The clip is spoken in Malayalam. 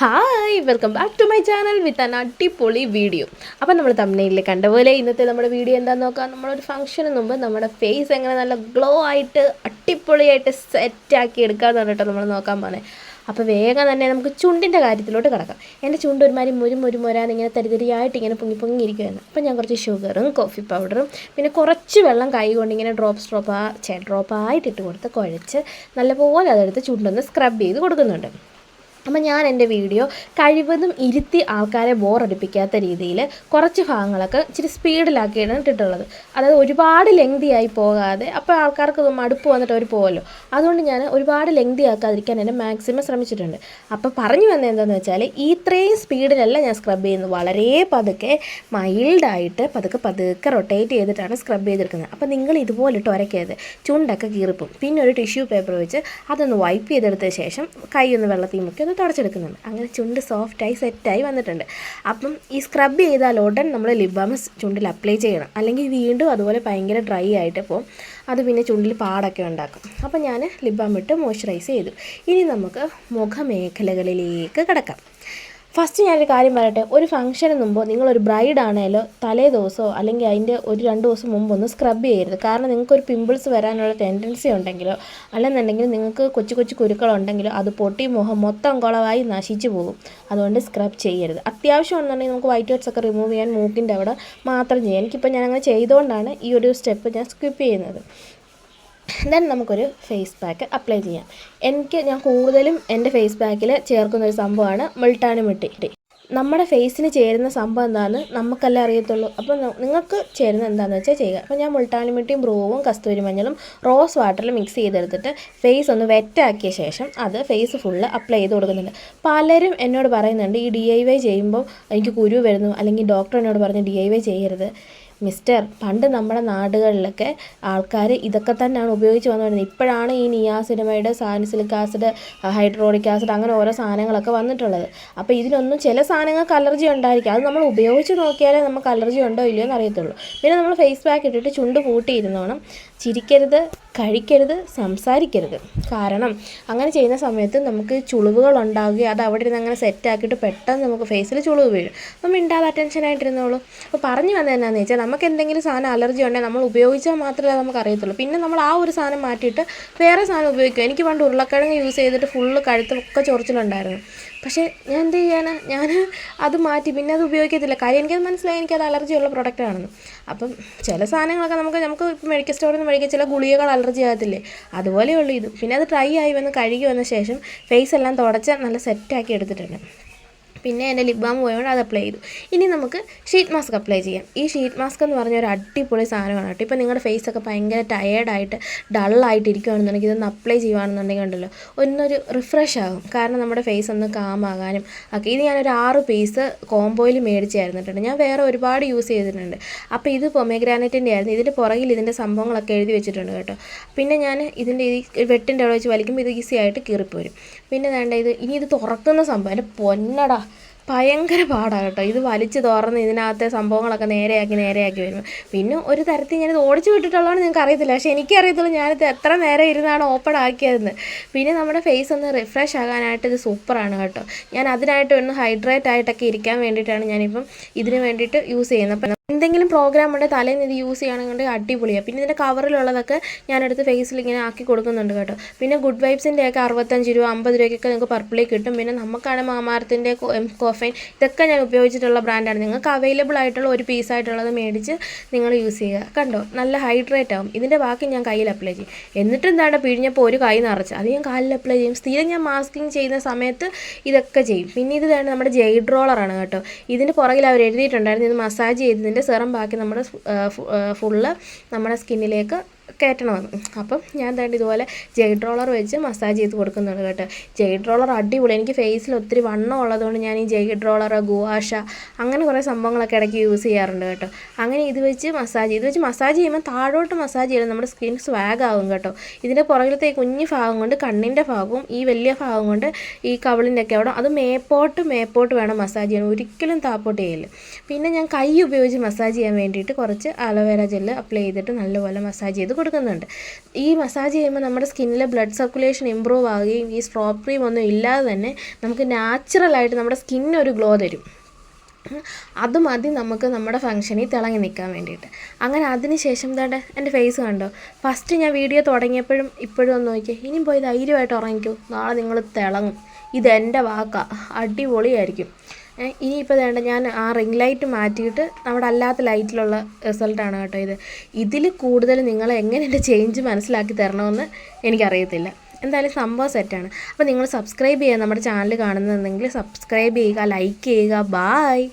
Hi welcome back to my channel with an അടിപൊളി വീഡിയോ അപ്പം നമ്മൾ തമിഴിൽ കണ്ട പോലെ ഇന്നത്തെ നമ്മുടെ വീഡിയോ എന്താണെന്ന് നോക്കാം. നമ്മളൊരു ഫംഗ്ഷന് മുമ്പ് നമ്മുടെ ഫേസ് എങ്ങനെ നല്ല ഗ്ലോ ആയിട്ട് അടിപൊളിയായിട്ട് സെറ്റാക്കി എടുക്കാമെന്ന് പറഞ്ഞിട്ട് നമ്മൾ നോക്കാൻ പോകുന്നത് അപ്പോൾ വേഗം തന്നെ നമുക്ക് ചുണ്ടിന്റെ കാര്യത്തിലോട്ട് കിടക്കാം. എന്റെ ചുണ്ട് ഒരുമാതിരി മുരും മുരും മുരാന്ന് ഇങ്ങനെ തരിതരിയായിട്ട് ഇങ്ങനെ പൊങ്ങി പൊങ്ങിയിരിക്കുമായിരുന്നു അപ്പോൾ ഞാൻ കുറച്ച് ഷുഗറും കോഫി പൗഡറും പിന്നെ കുറച്ച് വെള്ളം കൈ കൊണ്ട് ഇങ്ങനെ ഡ്രോപ്സ് ഡ്രോപ്പ് ആ ഡ്രോപ്പ് ആയിട്ട് ഇട്ട് കൊടുത്ത് കുഴച്ച് നല്ലപോലെ അതെടുത്ത് ചുണ്ടൊന്ന് സ്ക്രബ് ചെയ്ത് കൊടുക്കുന്നുണ്ട്. അപ്പം ഞാൻ എന്റെ വീഡിയോ കഴിവതും ഇരുത്തി ആൾക്കാരെ ബോറടിപ്പിക്കാത്ത രീതിയിൽ കുറച്ച് ഭാഗങ്ങളൊക്കെ ഇച്ചിരി സ്പീഡിലാക്കിയാണ് ഇട്ടിട്ടുള്ളത്. അതായത് ഒരുപാട് ലെങ്തിയായി പോകാതെ അപ്പോൾ ആൾക്കാർക്ക് മടുപ്പ് വന്നിട്ട് അവർ പോകുമല്ലോ അതുകൊണ്ട് ഞാൻ ഒരുപാട് ലെങ്തി ആക്കാതിരിക്കാൻ എന്നെ മാക്സിമം ശ്രമിച്ചിട്ടുണ്ട്. അപ്പോൾ പറഞ്ഞു വന്നത് എന്താണെന്ന് വെച്ചാൽ ഇത്രയും സ്പീഡിലല്ല ഞാൻ സ്ക്രബ് ചെയ്യുന്നത്. വളരെ പതുക്കെ മൈൽഡായിട്ട് പതുക്കെ പതുക്കെ റൊട്ടേറ്റ് ചെയ്തിട്ടാണ് സ്ക്രബ് ചെയ്തെടുക്കുന്നത്. അപ്പോൾ നിങ്ങൾ ഇതുപോലെ ഇട്ട് ഉരക്കരുത് ചുണ്ടൊക്കെ കീറിപ്പും പിന്നെ ഒരു ടിഷ്യൂ പേപ്പർ വെച്ച് അതൊന്ന് വൈപ്പ് ചെയ്തെടുത്ത ശേഷം കൈ ഒന്ന് വെള്ളത്തിൽ മുക്കി ഒന്ന് തുടച്ചെടുക്കുന്നുണ്ട്. അങ്ങനെ ചുണ്ട് സോഫ്റ്റായി സെറ്റായി വന്നിട്ടുണ്ട്. അപ്പം ഈ സ്ക്രബ് ചെയ്താൽ ഉടൻ നമ്മൾ ലിപ് ചുണ്ടിൽ അപ്ലൈ ചെയ്യണം. അല്ലെങ്കിൽ വീണ്ടും അതുപോലെ ഭയങ്കര ഡ്രൈ ആയിട്ട് പോകും അത് പിന്നെ ചുണ്ടിൽ പാടൊക്കെ ഉണ്ടാക്കും. അപ്പം ഞാൻ ലിപ് ഇട്ട് മോയ്സ്ചറൈസ് ചെയ്തു. ഇനി നമുക്ക് മുഖമേഖലകളിലേക്ക് കിടക്കാം. ഫസ്റ്റ് ഞാനൊരു കാര്യം പറയട്ടെ. ഒരു ഫംഗ്ഷന് മുമ്പോ നിങ്ങളൊരു ബ്രൈഡ് ആണേലോ തലേ ദിവസമോ അല്ലെങ്കിൽ അതിന്റെ ഒരു രണ്ട് ദിവസം മുമ്പ് ഒന്ന് സ്ക്രബ് ചെയ്യരുത്. കാരണം നിങ്ങൾക്ക് ഒരു പിമ്പിൾസ് വരാനുള്ള ടെൻഡൻസി ഉണ്ടെങ്കിലോ അല്ലെന്നുണ്ടെങ്കിൽ നിങ്ങൾക്ക് കൊച്ചു കൊച്ചു കുരുക്കളുണ്ടെങ്കിലോ അത് പൊട്ടി മുഖം മൊത്തം കുളവായി നശിച്ചു പോകും. അതുകൊണ്ട് സ്ക്രബ് ചെയ്യരുത്. അത്യാവശ്യം ഉണ്ടെന്നുണ്ടെങ്കിൽ നമുക്ക് വൈറ്റ് ഹെഡ്സ് ഒക്കെ റിമൂവ് ചെയ്യാൻ മൂക്കിന്റെ അവിടെ മാത്രം ചെയ്യാം. എനിക്കിപ്പോൾ ഞാൻ അങ്ങനെ ചെയ്തുകൊണ്ടാണ് ഈ ഒരു സ്റ്റെപ്പ് ഞാൻ സ്കിപ്പ് ചെയ്യുന്നത്. ദെൻ നമുക്കൊരു ഫേസ് പാക്ക് അപ്ലൈ ചെയ്യാം. എനിക്ക് ഞാൻ കൂടുതലും എന്റെ ഫേസ് പാക്കിൽ ചേർക്കുന്ന ഒരു സംഭവമാണ് മുൾട്ടാണി മിട്ടി നമ്മുടെ ഫേസിന് ചേരുന്ന സംഭവം എന്താണെന്ന് നമുക്കല്ലേ അറിയത്തുള്ളൂ. അപ്പോൾ നിങ്ങൾക്ക് ചേരുന്ന എന്താണെന്ന് വെച്ചാൽ ചെയ്യുക. അപ്പോൾ ഞാൻ മുൾട്ടാണി മിട്ടിയും ബ്രൂവും കസ്തൂരി മഞ്ഞളും റോസ് വാട്ടറിൽ മിക്സ് ചെയ്തെടുത്തിട്ട് ഫേസ് ഒന്ന് വെറ്റാക്കിയ ശേഷം അത് ഫേസ് ഫുള്ള് അപ്ലൈ ചെയ്ത് കൊടുക്കുന്നുണ്ട്. പലരും എന്നോട് പറയുന്നുണ്ട് ഈ ഡി ഐ വൈ ചെയ്യുമ്പോൾ എനിക്ക് കുരു വരുന്നു. അല്ലെങ്കിൽ ഡോക്ടർ എന്നോട് പറഞ്ഞ് ഡി ഐ വൈ ചെയ്യരുത്. മിസ്റ്റർ പണ്ട് നമ്മുടെ നാടുകളിലൊക്കെ ആൾക്കാർ ഇതൊക്കെ തന്നെയാണ് ഉപയോഗിച്ച് വന്നുകൊണ്ടിരുന്നത്. ഇപ്പോഴാണ് ഈ niacinamide salicylic acid hydraulic acid അങ്ങനെ ഓരോ സാധനങ്ങളൊക്കെ വന്നിട്ടുള്ളത്. അപ്പോൾ ഇതിനൊന്നും ചില സാധനങ്ങൾക്ക് അലർജി ഉണ്ടായിരിക്കും. അത് നമ്മൾ ഉപയോഗിച്ച് നോക്കിയാലേ നമുക്ക് അലർജി ഉണ്ടോ ഇല്ലയോ എന്ന് അറിയത്തുള്ളൂ പിന്നെ നമ്മൾ ഫേസ് പാക്ക് ഇട്ടിട്ട് ചുണ്ട് പൂട്ടിയിരുന്നോണം. ചിരിക്കരുത്. കഴിക്കരുത് സംസാരിക്കരുത്. കാരണം അങ്ങനെ ചെയ്യുന്ന സമയത്ത് നമുക്ക് ചുളിവുകൾ ഉണ്ടാവുകയും അത് അവിടെ ഇരുന്ന് അങ്ങനെ സെറ്റാക്കിയിട്ട് പെട്ടെന്ന് നമുക്ക് ഫേസിൽ ചുളിവ് വീഴും. അപ്പം അറ്റൻഷൻ അറ്റൻഷനായിട്ടിരുന്നോളൂ അപ്പോൾ പറഞ്ഞു വന്നത് എന്നാന്ന് വെച്ചാൽ നമുക്ക് എന്തെങ്കിലും സാധനം അലർജി ഉണ്ടെങ്കിൽ നമ്മൾ ഉപയോഗിച്ചാൽ മാത്രമേ നമുക്ക് അറിയത്തുള്ളൂ. പിന്നെ നമ്മൾ ആ ഒരു സാധനം മാറ്റിയിട്ട് വേറെ സാധനം ഉപയോഗിക്കും എനിക്ക് പണ്ട് ഉരുളക്കിഴങ്ങ് യൂസ് ചെയ്തിട്ട് ഫുള്ള് കഴുത്തൊക്കെ ചൊറിച്ചിലുണ്ടായിരുന്നു. പക്ഷേ ഞാൻ എന്ത് ചെയ്യാനാ? ഞാൻ അത് മാറ്റി. പിന്നെ അത് ഉപയോഗിക്കത്തില്ല. കാര്യം എനിക്കത് മനസ്സിലായി. എനിക്കത് അലർജി ഉള്ള പ്രൊഡക്റ്റ് ആണെന്ന്. അപ്പം ചില സാധനങ്ങളൊക്കെ നമുക്ക് നമുക്ക് മെഡിക്കൽ സ്റ്റോറിൽ നിന്ന് മേടിക്കുക ചില ഗുളികകൾ അലർജി ആകത്തില്ലേ? അതുപോലെയുള്ള ഇത്. പിന്നെ അത് ട്രൈ ആയി വന്ന് കഴുകി വന്ന ശേഷം ഫേസ് എല്ലാം തുടച്ച് നല്ല സെറ്റാക്കി എടുത്തിട്ടുണ്ട്. പിന്നെ എന്റെ ലിപ് ബാം പോയതുകൊണ്ട് അത് അപ്ലൈ ചെയ്തു. ഇനി നമുക്ക് ഷീറ്റ് മാസ്ക് അപ്ലൈ ചെയ്യാം. ഈ ഷീറ്റ് മാസ്ക് എന്ന് പറഞ്ഞ ഒരു അടിപൊളി സാധനമാണ് കേട്ടോ. ഇപ്പോൾ നിങ്ങളുടെ ഫേസൊക്കെ ഭയങ്കര ടയേർഡായിട്ട് ഡള്ളായിട്ട് ഇരിക്കുകയാണെന്നുണ്ടെങ്കിൽ ഇതൊന്ന് അപ്ലൈ ചെയ്യുകയാണെന്നുണ്ടെങ്കിൽ ഉണ്ടല്ലോ ഒന്നൊരു റിഫ്രഷ് ആകും. കാരണം നമ്മുടെ ഫേസ് ഒന്ന് കാമാകാനും ഒക്കെ. ഇത് ഞാനൊരു ആറ് പീസ് കോംബോയിൽ മേടിച്ചായിരുന്നു കേട്ടോ. ഞാൻ വേറെ ഒരുപാട് യൂസ് ചെയ്തിട്ടുണ്ട്. അപ്പോൾ ഇത് പൊമേഗ്രാനൈറ്റിന്റെ ആയിരുന്നു. ഇതിന്റെ പുറകിൽ ഇതിന്റെ സംഭവങ്ങളൊക്കെ എഴുതി വെച്ചിട്ടുണ്ട് കേട്ടോ. പിന്നെ ഞാൻ ഇതിന്റെ ഈ വെട്ടിന്റെ അവിടെ വെച്ച് വലിക്കുമ്പോൾ ഇത് ഈസി ആയിട്ട് കീറിപ്പോരും. പിന്നെ വേണ്ട ഇത് ഇനി ഇത് തുറക്കുന്ന സംഭവം. എന്റെ പൊന്നടാ. ഭയങ്കര പാടാണ് കേട്ടോ. ഇത് വലിച്ചു തുറന്ന് ഇതിനകത്തെ സംഭവങ്ങളൊക്കെ നേരെയാക്കി നേരെയാക്കി വരും പിന്നെ ഒരു തരത്തിൽ ഞാനിത് ഓടിച്ചു വിട്ടിട്ടുള്ളതാണ് നിങ്ങൾക്ക് അറിയത്തില്ല. പക്ഷേ എനിക്കറിയത്തുള്ളൂ ഞാനിത് എത്ര നേരം ഇരുന്നാണ് ഓപ്പൺ ആക്കിയതെന്ന്. പിന്നെ നമ്മുടെ ഫേസ് ഒന്ന് റിഫ്രഷ് ആകാനായിട്ട് ഇത് സൂപ്പറാണ് കേട്ടോ. ഞാൻ അതിനായിട്ട് ഒന്ന് ഹൈഡ്രേറ്റ് ആയിട്ടൊക്കെ ഇരിക്കാൻ വേണ്ടിയിട്ടാണ് ഞാനിപ്പം ഇതിന് വേണ്ടിയിട്ട് യൂസ് ചെയ്യുന്നത്. അപ്പം എന്തെങ്കിലും പ്രോഗ്രാം ഉണ്ടെങ്കിൽ തലേന്ന് ഇത് യൂസ് ചെയ്യണമെങ്കിൽ അടിപൊളിയാണ് പിന്നെ ഇതിന്റെ കവറിലുള്ളതൊക്കെ ഞാനെടുത്ത് ഫേസിൽ ഇങ്ങനെ ആക്കി കൊടുക്കുന്നുണ്ട് കേട്ടോ. പിന്നെ ഗുഡ് വൈബ്സിന്റെ ഒക്കെ അറുപത്തഞ്ച് രൂപ അമ്പത് രൂപയ്ക്കൊക്കെ നിങ്ങൾക്ക് പർപ്പിളിൽ കിട്ടും. പിന്നെ നമുക്കാണ് മാമാരത്തിന്റെ കോഫൈൻ ഇതൊക്കെ ഞാൻ ഉപയോഗിച്ചിട്ടുള്ള ബ്രാൻഡാണ് നിങ്ങൾക്ക് അവൈലബിൾ ആയിട്ടുള്ള ഒരു പീസായിട്ടുള്ളത് മേടിച്ച് നിങ്ങൾ യൂസ് ചെയ്യുക. കണ്ടോ? നല്ല ഹൈഡ്രേറ്റ് ആവും. ഇതിന്റെ ബാക്കി ഞാൻ കയ്യിൽ അപ്ലൈ ചെയ്യും. എന്നിട്ട് എന്താണ് പിഴിഞ്ഞപ്പോൾ ഒരു കൈ നിറച്ച്. അത് ഞാൻ കാലിൽ അപ്ലൈ ചെയ്യും. സ്ഥിരം ഞാൻ മാസ്കിങ് ചെയ്യുന്ന സമയത്ത് ഇതൊക്കെ ചെയ്യും. പിന്നെ ഇത് വേണ്ട നമ്മുടെ ജെയ്ഡ് റോളറാണ് കേട്ടോ. ഇതിന്റെ പുറകിൽ അവർ എഴുതിയിട്ടുണ്ടായിരുന്നു ഇത് മസാജ് ചെയ്തതിന്റെ സെറം ബാക്കി നമ്മുടെ ഫുള്ള് നമ്മുടെ സ്കിന്നിലേക്ക് കയറ്റണമെന്ന് അപ്പം ഞാൻ എന്താണ്ട് ഇതുപോലെ ജെയ്ഡ് റോളർ വെച്ച് മസാജ് ചെയ്ത് കൊടുക്കുന്നുണ്ട് കേട്ടോ. ജെയ്ഡ് റോളർ അടിപൊളി. എനിക്ക് ഫേസിൽ ഒത്തിരി വണ്ണം ഉള്ളതുകൊണ്ട് ഞാൻ ഈ ജെയ്ഡ് റോളർ ഗുവാഷ അങ്ങനെ കുറേ സംഭവങ്ങളൊക്കെ ഇടയ്ക്ക് യൂസ് ചെയ്യാറുണ്ട് കേട്ടോ. അങ്ങനെ ഇത് വെച്ച് മസാജ് ഇത് വെച്ച് മസാജ് ചെയ്യുമ്പോൾ താഴോട്ട് മസാജ് ചെയ്യണം നമ്മുടെ സ്കിൻ സ്വാഗ് ആകും കേട്ടോ. ഇതിന്റെ പുറകിലത്തെ കുഞ്ഞു ഭാഗം കൊണ്ട് കണ്ണിന്റെ ഭാഗവും ഈ വലിയ ഭാഗം കൊണ്ട് ഈ കവിളിന്റെ ഒക്കെ അവിടെ അത് മേപ്പോട്ട് മേപ്പോട്ട് വേണം മസാജ് ചെയ്യണം ഒരിക്കലും താപ്പോട്ട് ചെയ്യില്ല പിന്നെ ഞാൻ കൈ ഉപയോഗിച്ച് മസാജ് ചെയ്യാൻ വേണ്ടിയിട്ട് കുറച്ച് അലോവേര ജെല്ല് അപ്ലൈ ചെയ്തിട്ട് നല്ലപോലെ മസാജ് ചെയ്ത് കൊടുക്കുന്നുണ്ട്. ഈ മസാജ് ചെയ്യുമ്പോൾ നമ്മുടെ സ്കിന്നിലെ ബ്ലഡ് സർക്കുലേഷൻ ഇമ്പ്രൂവ് ആവുകയും ഈ സ്ട്രോപ്പ് ക്രീം ഒന്നും ഇല്ലാതെ തന്നെ നമുക്ക് നാച്ചുറലായിട്ട് നമ്മുടെ സ്കിന്നൊരു ഗ്ലോ തരും. അത് മതി നമുക്ക് നമ്മുടെ ഫംഗ്ഷനിൽ തിളങ്ങി നിൽക്കാൻ വേണ്ടിയിട്ട്. അങ്ങനെ അതിന് ശേഷം എന്റെ ഫേസ് കണ്ടോ? ഫസ്റ്റ് ഞാൻ വീഡിയോ തുടങ്ങിയപ്പോഴും ഇപ്പോഴും ഒന്ന് നോക്കിയേ. ഇനിയും പോയി ധൈര്യമായിട്ട് ഉറങ്ങിക്കൂ. നാളെ നിങ്ങൾ തിളങ്ങും. ഇതെന്റെ വാക്കാ. അടിപൊളിയായിരിക്കും. ഇനിയിപ്പോൾ വേണ്ട ഞാൻ ആ റിംഗ് ലൈറ്റ് മാറ്റിയിട്ട് നമ്മുടെ അല്ലാത്ത ലൈറ്റിലുള്ള റിസൾട്ടാണ് കേട്ടോ ഇത്. ഇതിൽ കൂടുതൽ നിങ്ങൾ എങ്ങനെ എന്റെ ചേഞ്ച് മനസ്സിലാക്കി തരണമെന്ന് എനിക്കറിയത്തില്ല. എന്തായാലും സംഭവം സെറ്റാണ് അപ്പോൾ നിങ്ങൾ സബ്സ്ക്രൈബ് ചെയ്യുക നമ്മുടെ ചാനൽ കാണുന്നുണ്ടെങ്കിൽ സബ്സ്ക്രൈബ് ചെയ്യുക ലൈക്ക് ചെയ്യുക. ബായ്